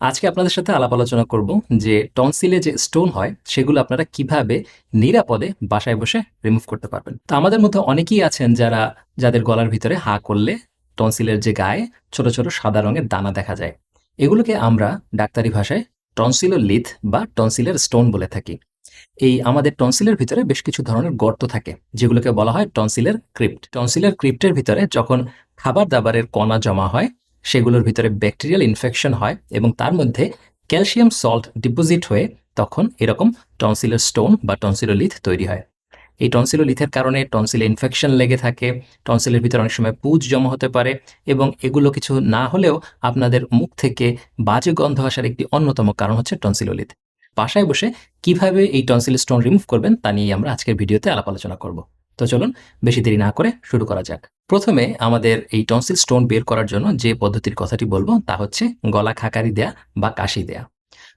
আজকে আপনাদের সাথে আলাপ আলোচনা করব যে টনসিলে যে স্টোন হয়, সেগুলো আপনারা কীভাবে নিরাপদে বাসায় বসে রিমুভ করতে পারবেন। তো আমাদের মধ্যে অনেকেই আছেন যারা, যাদের গলার ভিতরে হা করলে টনসিলের যে গায়ে ছোট ছোট সাদা রঙের দানা দেখা যায়। এগুলোকে আমরা ডাক্তারি ভাষায় টনসিলোলিথ বা টনসিলের স্টোন বলে থাকি। এই আমাদের টনসিলের ভিতরে বেশ কিছু ধরনের গর্ত থাকে, যেগুলোকে বলা হয় টনসিলের ক্রিপ্ট টনসিলের ক্রিপ্টের ভিতরে যখন খাবার দাবারের কণা জমা হয় সেগুলোর ভিতরে ব্যাকটেরিয়াল ইনফেকশন হয় এবং তার মধ্যে ক্যালসিয়াম সল্ট ডিপোজিট হয়ে তখন এরকম টনসিলের স্টোন বা টনসিলোলিথ তৈরি হয়। এই টনসিলোলিথের কারণে টনসিলে ইনফেকশন লেগে থাকে, টনসিলের ভিতরে অনেক সময় পুজ জমা হতে পারে এবং এগুলো কিছু না হলেও আপনাদের মুখ থেকে বাজে গন্ধ আসার একটি অন্যতম কারণ হচ্ছে টনসিলোলিথ। বাসায় বসে কীভাবে এই টনসিল স্টোন রিমুভ করবেন তা নিয়ে আমরা আজকের ভিডিওতে আলাপ আলোচনা করব। তো চলুন বেশি দেরি না করে শুরু করা যাক। প্রথমে আমাদের এই টনসিল স্টোন বের করার জন্য যে পদ্ধতির কথাটি বলব তা হচ্ছে গলা খাকারি দেয়া বা কাশি দেয়া।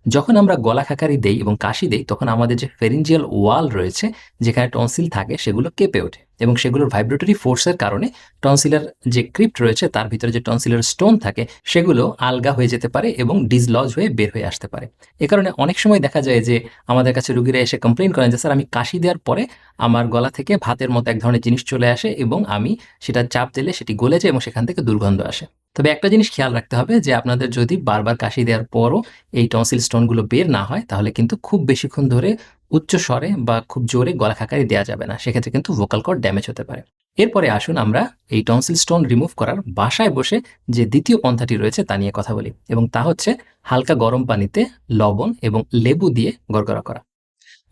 যখন আমরা গলা খাকারি দেই এবং কাশি দেই, তখন আমাদের যে ফেরিঞ্জিয়াল ওয়াল রয়েছে, যেখানে টনসিল থাকে, সেগুলো কেঁপে ওঠে। এবং সেগুলোর ভাইব্রেটরি ফোর্সের কারণে টনসিলার যে ক্রিপ্ট রয়েছে, তার ভিতরে যে টনসিলার স্টোন থাকে, সেগুলো আলগা হয়ে যেতে পারে এবং ডিজলজ হয়ে বের হয়ে আসতে পারে। এ কারণে অনেক সময় দেখা যায় যে আমাদের কাছে রুগীরা এসে কমপ্লেন করেন যে, স্যার, আমি কাশি দেওয়ার পরে আমার গলা থেকে ভাতের মতো এক ধরনের জিনিস চলে আসে এবং আমি সেটা চাপ দিলে সেটি গলে যায় এবং সেখান থেকে দুর্গন্ধ আসে। তবে একটা জিনিস খেয়াল রাখতে হবে যে আপনাদের যদি বারবার কাশি দেওয়ার পরও এই টনসিল স্টোনগুলো বের না হয়, তাহলে কিন্তু খুব বেশিক্ষণ ধরে উচ্চ স্বরে বা খুব জোরে গলা খাকারি দেওয়া যাবে না। সেক্ষেত্রে কিন্তু ভোকাল কর্ড ড্যামেজ হতে পারে। এরপরে আসুন আমরা এই টনসিল স্টোন রিমুভ করার বাসায় বসে যে দ্বিতীয় পন্থাটি রয়েছে তা নিয়ে কথা বলি এবং তা হচ্ছে হালকা গরম পানিতে লবণ এবং লেবু দিয়ে গড়গড়া করা।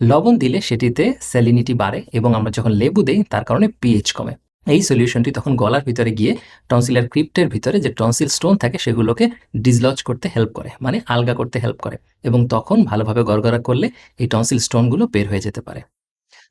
লবণ দিলে সেটিতে স্যালিনিটি বাড়ে এবং আমরা যখন লেবু দেই, তার কারণে পিএইচ কমে। এই সলিউশনটি তখন গলার ভিতরে গিয়ে টনসিলার ক্রিপ্টের ভিতরে যে টনসিল স্টোন থাকে সেগুলোকে ডিসলজ করতে হেল্প করে মানে আলগা করতে হেল্প করে এবং তখন ভালোভাবে গড়গড়া করলে এই টনসিল স্টোনগুলো বের হয়ে যেতে পারে।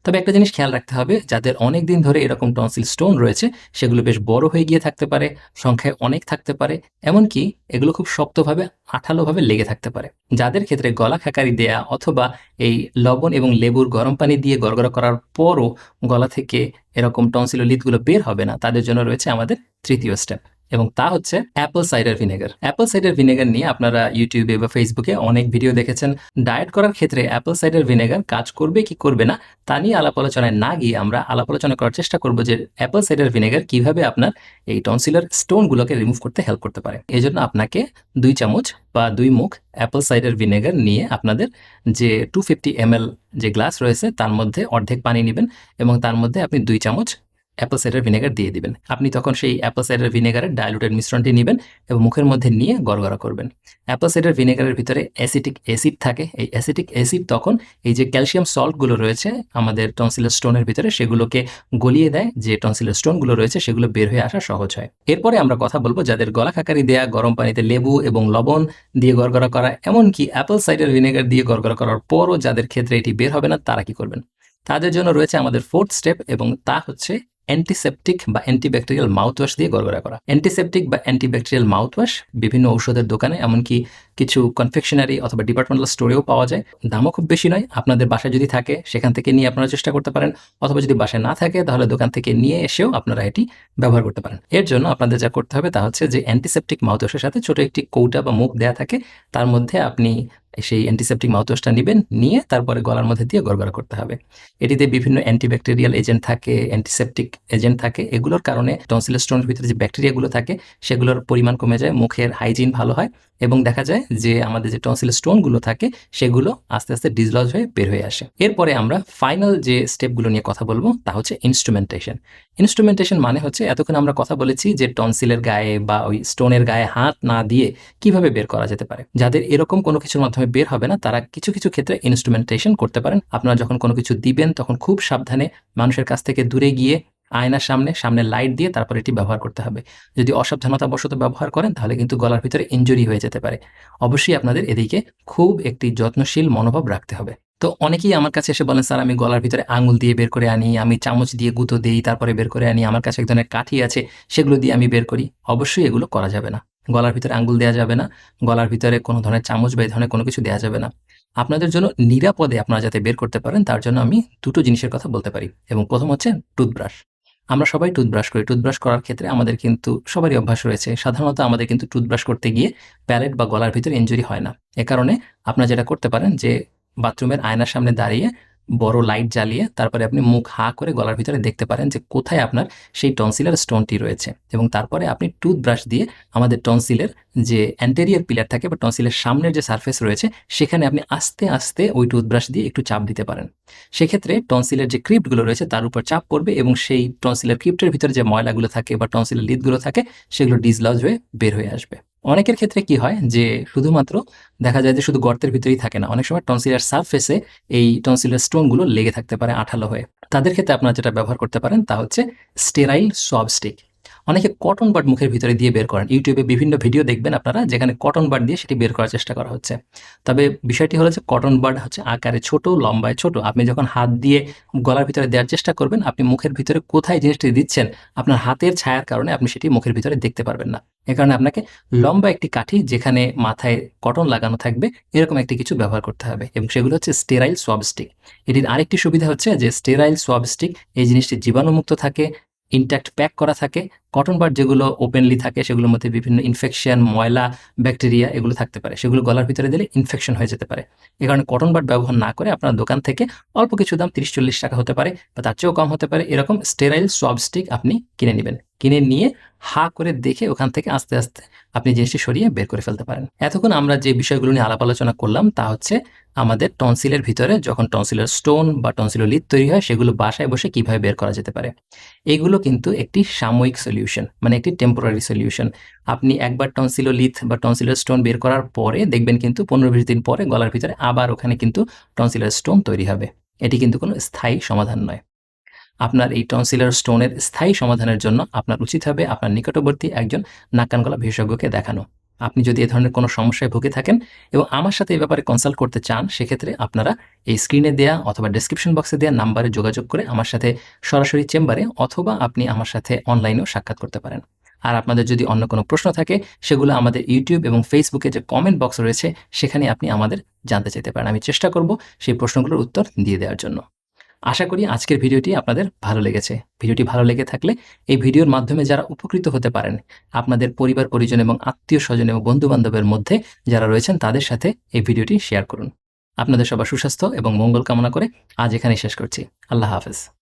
তবে একটা জিনিস খেয়াল রাখতে হবে, যাদের অনেক দিন ধরে এরকম টনসিল স্টোন রয়েছে, সেগুলো বেশ বড় হয়ে গিয়ে থাকতে পারে, সংখ্যায় অনেক থাকতে পারে, এমনকি এগুলো খুব শক্তভাবে, আঠালোভাবে লেগে থাকতে পারে। যাদের ক্ষেত্রে গলা খাকারি দেয়া অথবা এই লবণ এবং লেবুর গরম পানি দিয়ে গড়গড়া করার পরও গলা থেকে এরকম টনসিলোলিথগুলো বের হবে না, তাদের জন্য রয়েছে আমাদের তৃতীয় স্টেপ এবং তা হচ্ছে apple cider vinegar apple cider vinegar নিয়ে আপনারা ইউটিউবে বা ফেসবুকে অনেক ভিডিও দেখেছেন। ডায়েট করার ক্ষেত্রে অ্যাপল সাইডার ভিনেগার কাজ করবে কি করবে না, তা নিয়ে আলাপ আলোচনায় না গিয়ে আমরা আলাপ আলোচনা করার চেষ্টা করব যে অ্যাপল সাইডার ভিনেগার কীভাবে আপনার এই টনসিলার স্টোনগুলোকে রিমুভ করতে হেল্প করতে পারে। এই জন্য আপনাকে দুই চামচ বা দুই মুখ অ্যাপল সাইডার ভিনেগার নিয়ে আপনাদের যে টু ফিফটি এম যে গ্লাস রয়েছে, তার মধ্যে অর্ধেক পানি নেবেন এবং তার মধ্যে আপনি দুই চামচ অ্যাপল সাইডার ভিনেগার দিয়ে দিবেন। আপনি তখন সেই অ্যাপল সাইডার ভিনেগারের ডাইলুটেড মিশ্রণটি নেবেন এবং মুখের মধ্যে নিয়ে গড়গড়া করবেন। অ্যাপল সাইডার ভিনেগারের ভিতরে অ্যাসিটিক অ্যাসিড থাকে। এই অ্যাসিটিক অ্যাসিড তখন এই যে ক্যালসিয়াম সল্টগুলো রয়েছে আমাদের টনসিলের স্টোনের ভিতরে, সেগুলোকে গলিয়ে দেয়। যে টনসিলের স্টোনগুলো রয়েছে, সেগুলো বের হয়ে আসা সহজ হয়। এরপরে আমরা কথা বলব যাদের গলা খাকারি দেয়া, গরম পানিতে লেবু এবং লবণ দিয়ে গড়গড়া করা, এমনকি অ্যাপল সাইডার ভিনেগার দিয়ে গড়গড়া করার পরও যাদের ক্ষেত্রে এটি বের হবে না, তারা কি করবেন? তাদের জন্য রয়েছে আমাদের ফোর্থ স্টেপ এবং তা হচ্ছে অ্যান্টিসেপটিক বা অ্যান্টিব্যাকটেরিয়াল মাউথওয়াশ দিয়ে গড়গড়া করা। অ্যান্টিসেপটিক বা অ্যান্টিব্যাকটেরিয়াল মাউথওয়াশ বিভিন্ন ঔষধের দোকানে, এমনকি কিছু কনফেকশনারি অথবা ডিপার্টমেন্টাল স্টোরেও পাওয়া যায়। দামও খুব বেশি নয়, আপনাদের বাসায় যদি থাকে, সেখান থেকে নিয়ে আপনারা চেষ্টা করতে পারেন। অথবা যদি বাসায় না থাকে, তাহলে দোকান থেকে নিয়ে এসেও আপনারা এটি ব্যবহার করতে পারেন। এর জন্য আপনাদের যা করতে হবে তা হচ্ছে যে অ্যান্টিসেপটিক মাউথওয়াশের সাথে ছোট একটি কৌটা বা মুখ দেয়া থাকে। তার মধ্যে আপনি সেই অ্যান্টিসেপটিক মাউথওয়াশটা নেবেন, নিয়ে তারপরে গলার মধ্যে দিয়ে গড়গড়া করতে হবে। এটিতে বিভিন্ন অ্যান্টিব্যাকটেরিয়াল এজেন্ট থাকে অ্যান্টিসেপটিক এজেন্ট থাকে, এগুলোর কারণে টনসিল স্টোনের ভিতরে যে ব্যাকটেরিয়াগুলো থাকে, সেগুলোর পরিমাণ কমে যায়, মুখের হাইজিন ভালো হয় এবং দেখা যায় যে আমাদের যে টনসিল স্টোনগুলো থাকে, সেগুলো আস্তে আস্তে ডিসলজ হয়ে বের হয়ে আসে। এরপরে আমরা ফাইনাল যে স্টেপগুলো নিয়ে কথা বলব, তা হচ্ছে ইনস্ট্রুমেন্টেশন ইনস্ট্রুমেন্টেশন মানে হচ্ছে এতক্ষণ আমরা কথা বলেছি যে টনসিলের গায়ে বা ওই স্টোনের গায়ে হাত না দিয়ে কীভাবে বের করা যেতে পারে। যাদের এরকম কোনো কিছুর মাধ্যমে বের হবে না, তারা কিছু কিছু ক্ষেত্রে ইনস্ট্রুমেন্টেশন করতে পারেন। আপনারা যখন কোনো কিছু দিবেন, তখন খুব সাবধানে মানুষের কাছ থেকে দূরে গিয়ে আয়নার সামনে সামনে লাইট দিয়ে তারপর এটি ব্যবহার করতে হবে। যদি অসাবধানতাবশত ব্যবহার করেন, তাহলে কিন্তু গলার ভিতরে ইঞ্জুরি হয়ে যেতে পারে। অবশ্যই আপনাদের এদিকে খুব একটি যত্নশীল মনোভাব রাখতে হবে। তো অনেকেই আমার কাছে এসে বলেন, স্যার, আমি গলার ভিতরে আঙুল দিয়ে বের করে আনি, আমি চামচ দিয়ে গুঁতো দিই, তারপরে বের করে আনি, আমার কাছে এক ধরনের কাঠি আছে, সেগুলো দিয়ে আমি বের করি। অবশ্যই এগুলো করা যাবে না। গলার ভিতরে আঙুল দেওয়া যাবে না, গলার ভিতরে কোনো ধরনের চামচ বা এই ধরনের কোনো কিছু দেওয়া যাবে না। আপনাদের জন্য নিরাপদে আপনারা যাতে বের করতে পারেন, তার জন্য আমি দুটো জিনিসের কথা বলতে পারি। এবং প্রথম হচ্ছে টুথব্রাশ। আমরা সবাই টুথব্রাশ করি। টুথব্রাশ করার ক্ষেত্রে আমাদের কিন্তু সবারই অভ্যাস রয়েছে। সাধারণত আমাদের কিন্তু টুথব্রাশ করতে গিয়ে প্যালেট বা গলার ভিতরে ইঞ্জুরি হয় না। এ কারণে আপনারা যেটা করতে পারেন যে বাথরুমের আয়নার সামনে দাঁড়িয়ে বড় লাইট জ্বালিয়ে তারপরে আপনি মুখ হা করে গলার ভিতরে দেখতে পারেন যে কোথায় আপনার সেই টনসিলের স্টোনটি রয়েছে। এবং তারপরে আপনি টুথব্রাশ দিয়ে আমাদের টনসিলের যে অ্যান্টেরিয়ার পিলার থাকে বা টনসিলের সামনের যে সারফেস রয়েছে, সেখানে আপনি আস্তে আস্তে ওই টুথব্রাশ দিয়ে একটু চাপ দিতে পারেন। সেক্ষেত্রে টনসিলের যে ক্রিপ্টগুলো রয়েছে, তার উপর চাপ পড়বে এবং সেই টনসিলের ক্রিপ্টের ভিতরে যে ময়লাগুলো থাকে বা টনসিলের লিদগুলো থাকে, সেগুলো ডিসলজ হয়ে বের হয়ে আসবে। অনেকের ক্ষেত্রে কি হয় যে শুধুমাত্র দেখা যায় যে শুধু গর্তের ভিতরেই থাকে না, অনেক সময় টনসিলের সারফেসে এই টনসিলার স্টোনগুলো লেগে থাকতে পারে আঠালো হয়ে। তাদের ক্ষেত্রে আপনারা যেটা ব্যবহার করতে পারেন তা হচ্ছে স্টেরাইল সব স্টিক অনেকে কটন বাড মুখের ভিতরে দিয়ে বের করেন। ইউটিউবে বিভিন্ন ভিডিও দেখবেন আপনারা, যেখানে কটন বাড দিয়ে সেটি বের করার চেষ্টা করা হচ্ছে। তবে বিষয়টি হলো যে কটন বাড হচ্ছে আকারে ছোট, লম্বায় ছোট। আপনি যখন হাত দিয়ে গলার ভিতরে দেওয়ার চেষ্টা করবেন, আপনি মুখের ভিতরে কোথায় জিনিসটি দিচ্ছেন, আপনার হাতের ছায়ার কারণে আপনি সেটি মুখের ভিতরে দেখতে পারবেন না। এ কারণে আপনাকে লম্বা একটি কাঠি যেখানে মাথায় কটন লাগানো থাকবে, এরকম একটি কিছু ব্যবহার করতে হবে। এবং সেগুলো হচ্ছে স্টেরাইল সোয়াব স্টিক এটির আরেকটি সুবিধা হচ্ছে যে স্টেরাইল সোয়াব স্টিক এই জিনিসটি জীবাণুমুক্ত থাকে ইনট্যাক্ট প্যাক করা থাকে কটন বাড যেগুলো ওপেনলি থাকে, সেগুলোর মধ্যে বিভিন্ন ইনফেকশন ময়লা ব্যাকটেরিয়া এগুলো থাকতে পারে। সেগুলো গলার ভিতরে দিলে ইনফেকশন হয়ে যেতে পারে। এই কারণে কটন বাড ব্যবহার না করে আপনার দোকান থেকে অল্প কিছু দাম তিরিশ চল্লিশ টাকা হতে পারে বা তার চেয়েও কম হতে পারে, এরকম স্টেরাইল সোয়াব স্টিক আপনি কিনে নেবেন। কিনে নিয়ে হা করে দেখে ওখান থেকে আস্তে আস্তে আপনি জিনিসটি সরিয়ে বের করে ফেলতে পারেন। এতক্ষণ আমরা যে বিষয়গুলো নিয়ে আলাপ আলোচনা করলাম তা হচ্ছে আমাদের টনসিলের ভিতরে যখন টনসিলের স্টোন বা টনসিলের লিড তৈরি হয়, সেগুলো বাসায় বসে কীভাবে বের করা যেতে পারে? এগুলো কিন্তু একটি সাময়িক সলিউশন মানে একটি টেম্পোরারি সলিউশন আপনি একবার টনসিলো লিথ বা টনসিলের স্টোন বের করার পরে দেখবেন কিন্তু পনেরো বিশ দিন পরে গলার ভিতরে আবার ওখানে কিন্তু টনসিলের স্টোন তৈরি হবে। এটি কিন্তু কোনো স্থায়ী সমাধান নয়। আপনার এই টনসিলার স্টোনের স্থায়ী সমাধানের জন্য আপনার উচিত হবে আপনার নিকটবর্তী একজন নাকান গলা বিশেষজ্ঞকে দেখানো। আপনি যদি এ ধরনের কোনো সমস্যায় ভুগে থাকেন এবং আমার সাথে এই ব্যাপারে কনসাল্ট করতে চান, সেক্ষেত্রে আপনারা এই স্ক্রিনে দেয়া অথবা ডেসক্রিপশন বক্সে দেওয়া নাম্বারে যোগাযোগ করে আমার সাথে সরাসরি চেম্বারে অথবা আপনি আমার সাথে অনলাইনেও সাক্ষাৎ করতে পারেন। আর আপনাদের যদি অন্য কোনো প্রশ্ন থাকে, সেগুলো আমাদের ইউটিউব এবং ফেসবুকে যে কমেন্ট বক্স রয়েছে, সেখানে আপনি আমাদের জানতে চাইতে পারেন। আমি চেষ্টা করব সেই প্রশ্নগুলোর উত্তর দিয়ে দেওয়ার জন্য। আশা করি আজকের ভিডিওটি আপনাদের ভালো লেগেছে। ভিডিওটি ভালো লেগে থাকলে এই ভিডিওর মাধ্যমে যারা উপকৃত হতে পারেন, আপনাদের পরিবার, পরিজন এবং আত্মীয় স্বজন এবং বন্ধুবান্ধবের মধ্যে যারা রয়েছেন তাদের সাথে এই ভিডিওটি শেয়ার করুন। আপনাদের সবার সুস্বাস্থ্য এবং মঙ্গল কামনা করে আজ এখানেই শেষ করছি। আল্লাহ হাফেজ।